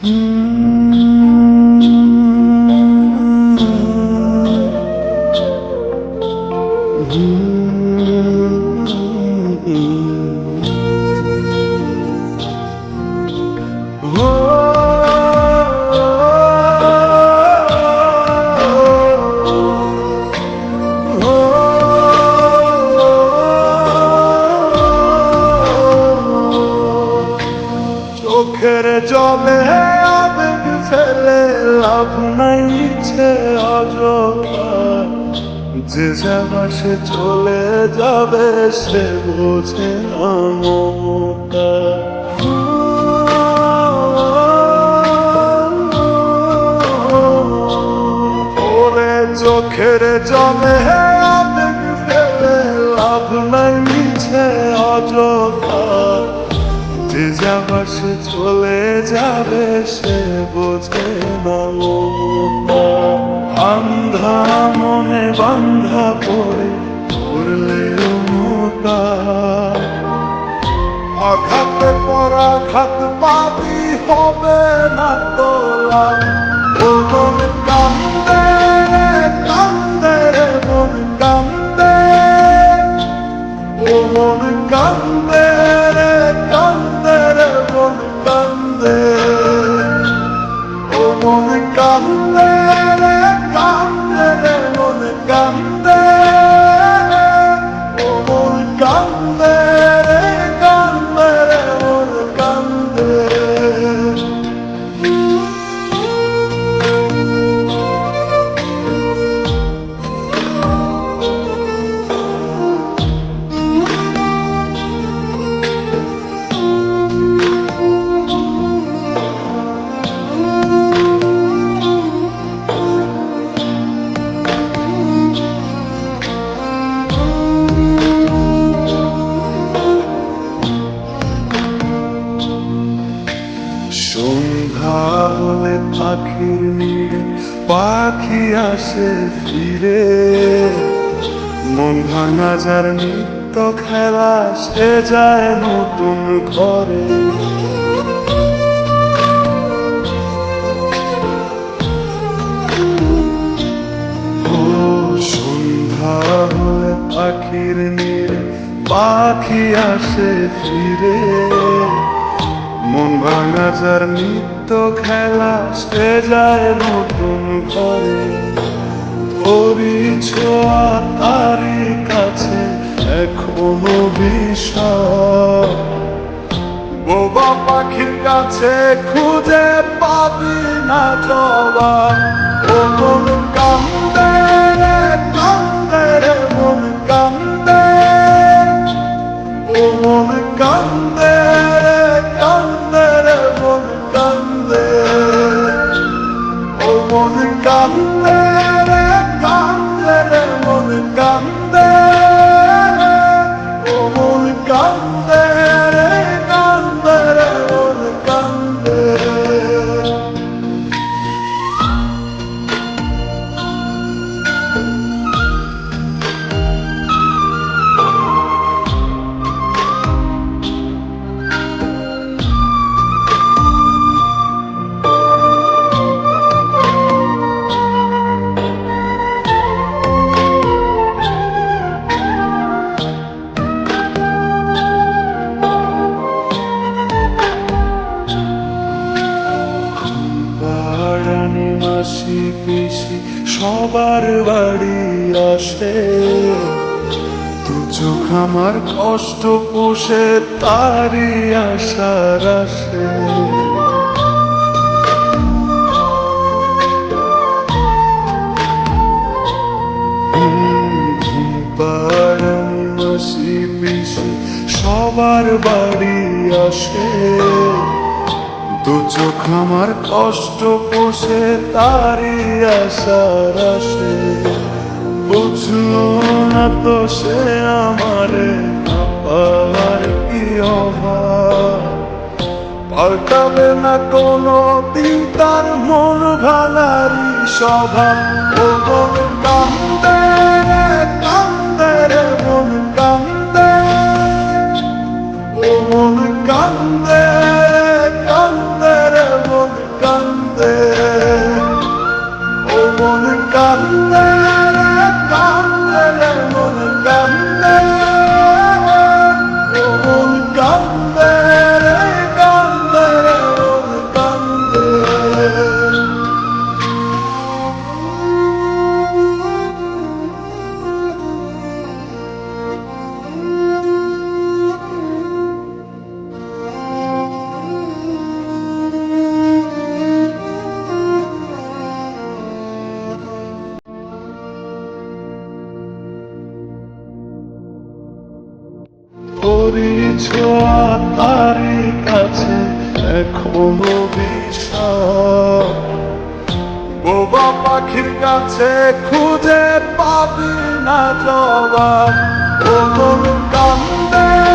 চোখের নাই মিছে যে যাবার সে চলে যাবে সে বোঝে না চোখের জলে যাবার সে চলে যাবে সে বোঝে না আন্ধা মনে বান্ধা পড়ে পড়লে মোটা আঘাতে পরা আঘাত পাবি হবে না তোলা ও মন মন পাখি আসে ফিরে। মন ভাঙা যার নিত্য খেলা, সে যায় নতুন ঘরে। সন্ধ্যা হলে পাখির নিড়ে পাখি আসে ফিরে। মন ভাঙা যার নিত্য খেলা সে যায় নতুন ঘরে ওরি ছোঁয়া তারি কাছে এখনও বিষয় বোবা পাখির কাছে খুঁজে পাবি না জবাব। ও মন ও মন কান্দে রে মাসি পিসি, সবার বাড়ি আসে। চোখ আমার কষ্ট পোষে, তারই আশার আসে। সবার বাড়ি আসে। দু চোখ আমার কষ্ট পোষে, তারই আশার আসে বুঝলো না তো সে আমারে পাওয়ার কি অভাব? পাল্টাবে না কোনো দিন তার মন ভালারি স্বভাব। ছোঁয়া তারই কাছে এখনও বিষয় বোবা পাখির কাছে খুঁজে পাবি না জবাব। কান্দে